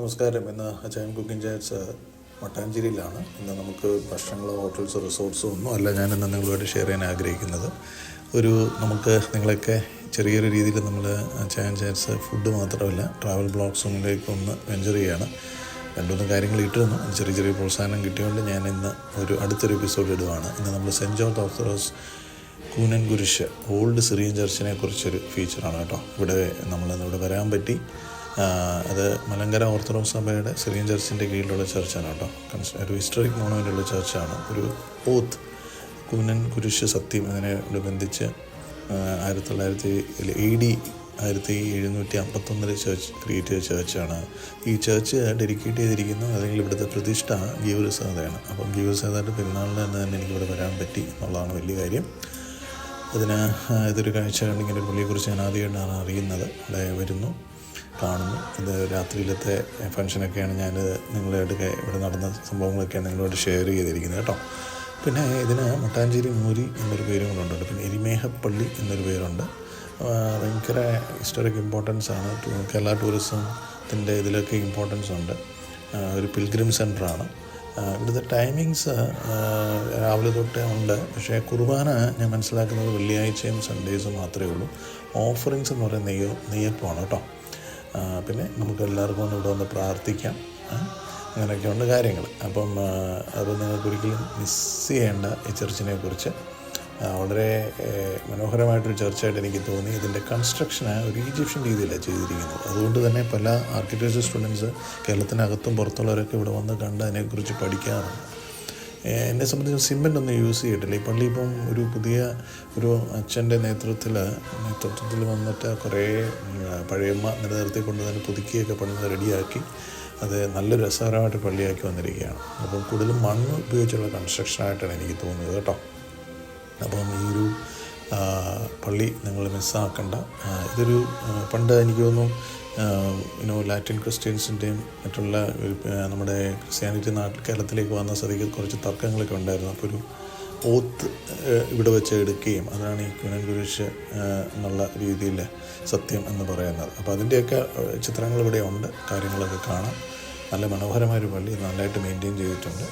നമസ്കാരം. ഇന്ന് അച്ചായൻ കുക്കിംഗ് ചാറ്റ്സ് മട്ടാഞ്ചേരിയിലാണ്. ഇന്ന് നമുക്ക് ഭക്ഷണങ്ങളോ ഹോട്ടൽസോ റിസോർട്ട്സോ ഒന്നും അല്ല ഞാൻ നിങ്ങളുമായിട്ട് ഷെയർ ചെയ്യാൻ ആഗ്രഹിക്കുന്നത്. ഒരു നമുക്ക് നിങ്ങളൊക്കെ ചെറിയൊരു രീതിയിൽ നമ്മൾ അച്ചായൻ ചാറ്റ്സ് ഫുഡ് മാത്രമല്ല ട്രാവൽ ബ്ലോഗ്സുകളിലേക്ക് ഒന്ന് വെഞ്ചർ ചെയ്യാണ് രണ്ടുമൂന്ന് കാര്യങ്ങൾ ഇട്ടിരുന്നു ചെറിയ ചെറിയ പ്രോത്സാഹനം കിട്ടിയതുകൊണ്ട് ഞാൻ ഇന്ന് ഒരു അടുത്തൊരു എപ്പിസോഡ് ഇടുവാണ്. ഇന്ന് നമ്മൾ സെന്റ് ജോർജ് ഓർത്തഡോക്സ് കൂനൻ കുരിശ് ഓൾഡ് സിറിയൻ ചർച്ചിനെ കുറിച്ചൊരു ഫീച്ചറാണ് കേട്ടോ. ഇവിടെ നമ്മൾ ഇവിടെ വരാൻ പറ്റി. അത് മലങ്കര ഓർത്തഡോക്സ് സഭയുടെ സിറിയൻ ചർച്ചിന്റെ കീഴിലുള്ള ചർച്ചാണ് കേട്ടോ. കൺസ് ഒരു ഹിസ്റ്ററിക് മോണമെന്റുള്ള ചർച്ചാണ്. ഒരു ഓത്ത് കൂനൻ കുരിശ് സത്യം അതിനോട് ബന്ധിച്ച് ആയിരത്തി തൊള്ളായിരത്തി എ ഡി ആയിരത്തി എഴുന്നൂറ്റി അമ്പത്തൊന്നിൽ ചേർച്ച് ക്രിയേറ്റ് ചെയ്ത ചേർച്ചാണ്. ഈ ചേർച്ച് ഡെഡിക്കേറ്റ് ചെയ്തിരിക്കുന്ന അല്ലെങ്കിൽ ഇവിടുത്തെ പ്രതിഷ്ഠ ഗീവരസാദയാണ് അപ്പം ഗീവരസാദയുടെ പെരുന്നാളിന് തന്നെ തന്നെ എനിക്കിവിടെ വരാൻ പറ്റി എന്നുള്ളതാണ് വലിയ കാര്യം. അതിന് ഇതൊരു കാഴ്ച ഇങ്ങനെ പുള്ളിയെക്കുറിച്ച് ഞാൻ ആദ്യമായിട്ടാണ് അറിയുന്നത്. അവിടെ വരുന്നു. കാണുന്നു. ഇത് രാത്രിയിലത്തെ ഫംഗ്ഷനൊക്കെയാണ് ഞാൻ നിങ്ങളായിട്ട് ഇവിടെ നടന്ന സംഭവങ്ങളൊക്കെയാണ് നിങ്ങളോട് ഷെയർ ചെയ്തിരിക്കുന്നത് കേട്ടോ. പിന്നെ ഇതിന് മട്ടാഞ്ചേരി മൂരി എന്നൊരു പേരും കൂടെ ഉണ്ട് പിന്നെ എരിമേഹപ്പള്ളി എന്നൊരു പേരുണ്ട്. ഭയങ്കര ഹിസ്റ്റോറിക് ഇമ്പോർട്ടൻസ് ആണ്. കേരള ടൂറിസത്തിന്റെ ഇതിലൊക്കെ ഇമ്പോർട്ടൻസ് ഉണ്ട്. ഒരു പിൽഗ്രിം സെന്ററാണ് ഇവിടുത്തെ ടൈമിങ്സ് രാവിലെ തൊട്ടേ ഉണ്ട്. പക്ഷേ കുർബാന ഞാൻ മനസ്സിലാക്കുന്നത് വെള്ളിയാഴ്ചയും സൺഡേസും മാത്രമേ ഉള്ളൂ. ഓഫറിങ്സ് എന്ന് പറയുന്നത് നെയ്യ നെയ്യപ്പമാണ് കേട്ടോ. പിന്നെ നമുക്ക് എല്ലാവർക്കും ഒന്ന് ഇവിടെ വന്ന് പ്രാർത്ഥിക്കാം. അങ്ങനെയൊക്കെയുണ്ട് കാര്യങ്ങൾ. അപ്പം അത് നിങ്ങൾക്ക് ഒരിക്കലും മിസ് ചെയ്യേണ്ട ഈ ചർച്ചിനെ കുറിച്ച് വളരെ മനോഹരമായിട്ടൊരു ചർച്ചയായിട്ട് എനിക്ക് തോന്നി. ഇതിന്റെ കൺസ്ട്രക്ഷന് ഒരു ഈജിപ്ഷ്യൻ രീതിയിലാണ് ചെയ്തിരിക്കുന്നത്. അതുകൊണ്ട് തന്നെ പല ആർക്കിടെക്ചർ സ്റ്റുഡൻസ് കേരളത്തിനകത്തും പുറത്തുള്ളവരൊക്കെ ഇവിടെ വന്ന് കണ്ട് അതിനെക്കുറിച്ച് പഠിക്കാറുണ്ട്. എന്നെ സംബന്ധിച്ച് സിമെന്റ് യൂസ് ചെയ്തിട്ടില്ല. ഈ പള്ളി ഇപ്പം ഒരു പുതിയ ഒരു അച്ഛന്റെ നേതൃത്വത്തിൽ നേതൃത്വത്തിൽ വന്നിട്ട് കുറേ പഴയമ്മ നിലനിർത്തിക്കൊണ്ട് തന്നെ പുതുക്കിയൊക്കെ പണിത് റെഡിയാക്കി അത് നല്ല രസകരമായിട്ട് പള്ളിയാക്കി വന്നിരിക്കുകയാണ്. അപ്പം കൂടുതലും മണ്ണ് ഉപയോഗിച്ചുള്ള കൺസ്ട്രക്ഷനായിട്ടാണ് എനിക്ക് തോന്നുന്നത് കേട്ടോ. അപ്പം ഈ ഒരു പള്ളി നിങ്ങൾ മിസ്സാക്കണ്ട. ഇതൊരു പണ്ട് എനിക്ക് തോന്നുന്നു ഇനോ ലാറ്റിൻ ക്രിസ്ത്യൻസിന്റെയും മറ്റുള്ള നമ്മുടെ ക്രിസ്ത്യാനിറ്റി നാട്ടിൽ കേരളത്തിലേക്ക് വന്ന സ്ഥിതിക്ക് കുറച്ച് തർക്കങ്ങളൊക്കെ ഉണ്ടായിരുന്നു. അപ്പോൾ ഒരു ഓത്ത് ഇവിടെ വെച്ച് എടുക്കുകയും അതാണ് ഈ കുനൻ കുരിശ് എന്നുള്ള രീതിയിൽ സത്യം എന്ന് പറയുന്നത്. അപ്പോൾ അതിന്റെയൊക്കെ ചിത്രങ്ങൾ ഇവിടെ ഉണ്ട്. കാര്യങ്ങളൊക്കെ കാണാം. നല്ല മനോഹരമായൊരു പള്ളി. നന്നായിട്ട് മെയിന്റെയിൻ ചെയ്തിട്ടുണ്ട്.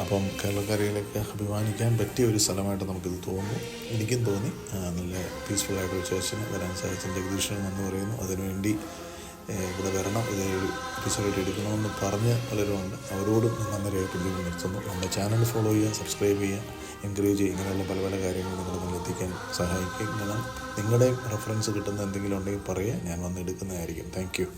അപ്പം കേരളക്കരയിലേക്ക് അഭിമാനിക്കാൻ പറ്റിയ ഒരു സ്ഥലമായിട്ട് നമുക്കിത് തോന്നുന്നു. എനിക്കും തോന്നി. നല്ല നല്ല പീസ്ഫുള്ളായിട്ട് ഒരു ചേർച്ചിന് വരാൻ സാധിച്ച ജഗദീശ്വരൻ എന്ന് പറയുന്നു. അതിനുവേണ്ടി ഇവിടെ വരണം. ഇത് ഒരു എപ്പിസോഡ് എടുക്കണമെന്ന് പറഞ്ഞ് പലരുമുണ്ട് അവരോടും നന്ദി രേഖപ്പെടുത്തി നിർത്തുന്നു. നമ്മുടെ ചാനൽ ഫോളോ ചെയ്യുക സബ്സ്ക്രൈബ് ചെയ്യുക എൻകറേജ് ചെയ്യുക. ഇങ്ങനെയുള്ള പല പല കാര്യങ്ങളും നിങ്ങൾ മുന്നിൽ എത്തിക്കാൻ സഹായിക്കുക നിങ്ങളുടെ റെഫറൻസ് കിട്ടുന്ന എന്തെങ്കിലും ഉണ്ടെങ്കിൽ പറയുക. ഞാൻ വന്ന് എടുക്കുന്നതായിരിക്കും. താങ്ക്